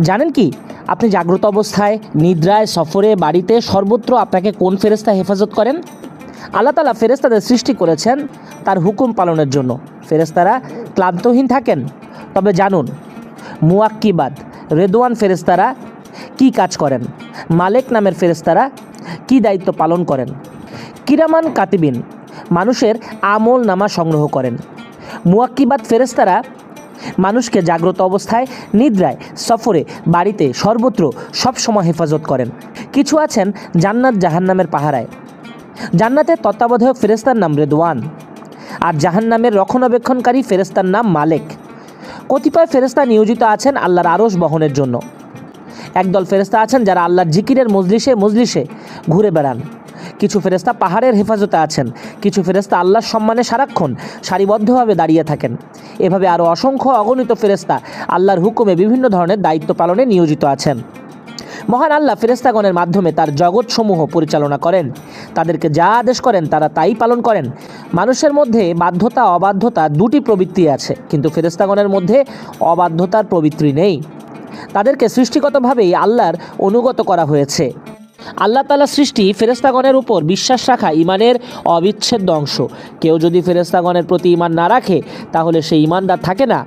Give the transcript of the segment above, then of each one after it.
জানেন কি? আপনি জাগ্রত অবস্থায়, নিদ্রায়, সফরে, বাড়িতে সর্বত্র আপনাকে কোন ফেরেস্তা হেফাজত করেন? আল্লাহ তালা ফেরেস্তাদের সৃষ্টি করেছেন তার হুকুম পালনের জন্য। ফেরেস্তারা ক্লান্তহীন থাকেন। তবে জানুন মুয়াক্কিবাদ রেদওয়ান ফেরেস্তারা কি কাজ করেন? মালেক নামের ফেরেস্তারা কি দায়িত্ব পালন করেন? কিরামান কাতিবিন, মানুষের আমল নামা সংগ্রহ করেন। মুয়াক্কিবাদ ফেরেস্তারা মানুষকে জাগ্রত অবস্থায়, নিদ্রায়, সফরে, বাড়িতে সর্বত্র সব সময় হেফাজত করেন। কিছু আছেন জান্নাত জাহান্নামের পাহারায়। জান্নাতের তত্ত্বাবধায়ক ফেরেস্তার নাম রেদওয়ান। আর জাহান্নামের রক্ষণাবেক্ষণকারী ফেরেস্তার নাম মালেক। কতিপয় ফেরেস্তা নিয়োজিত আছেন আল্লাহর আরশ বহনের জন্য। একদল ফেরেস্তা আছেন যারা আল্লাহর জিকিরের মজলিসে মজলিসে ঘুরে বেড়ান। কিছু ফেরেস্তা পাহাড়ের হেফাজতে আছেন, কিছু ফেরেস্তা আল্লাহর সম্মানে সারাক্ষণ সারিবদ্ধভাবে দাঁড়িয়ে থাকেন। এভাবে আরও অসংখ্য অগণিত ফেরেস্তা আল্লাহর হুকুমে বিভিন্ন ধরনের দায়িত্ব পালনে নিয়োজিত আছেন। মহান আল্লাহ ফেরেস্তাগণের মাধ্যমে তার জগৎসমূহ পরিচালনা করেন। তাদেরকে যা আদেশ করেন তারা তাই পালন করেন। মানুষের মধ্যে বাধ্যতা, অবাধ্যতা দুটি প্রবৃত্তি আছে, কিন্তু ফেরেস্তাগণের মধ্যে অবাধ্যতার প্রবৃত্তি নেই। তাদেরকে সৃষ্টিগতভাবেই আল্লাহর অনুগত করা হয়েছে। আল্লাহ তালা সৃষ্টি ফেরেস্তাগণের উপর বিশ্বাস রাখা ইমানের অবিচ্ছেদ্য অংশ। কেউ যদি ফেরেস্তাগণের প্রতি ইমান না রাখে, তাহলে সে ইমানদার থাকে না।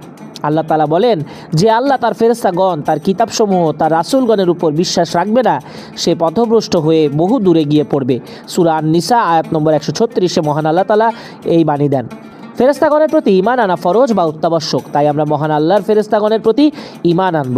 আল্লাহ তালা বলেন, যে আল্লাহ তার ফেরেস্তাগণ তার কিতাবসমূহ, তার রাসুলগণের উপর বিশ্বাস রাখবে না, সে পথভ্রষ্ট হয়ে বহু দূরে গিয়ে পড়বে। সুরা আন নিসা আয়াত নম্বর একশো ছত্রিশে মহান আল্লাহ তালা এই বাণী দেন। ফেরেস্তাগণের প্রতি ইমান আনা ফরজ বা অত্যাবশ্যক, তাই আমরা মহান আল্লাহর ফেরেস্তাগণের প্রতি ইমান আনব।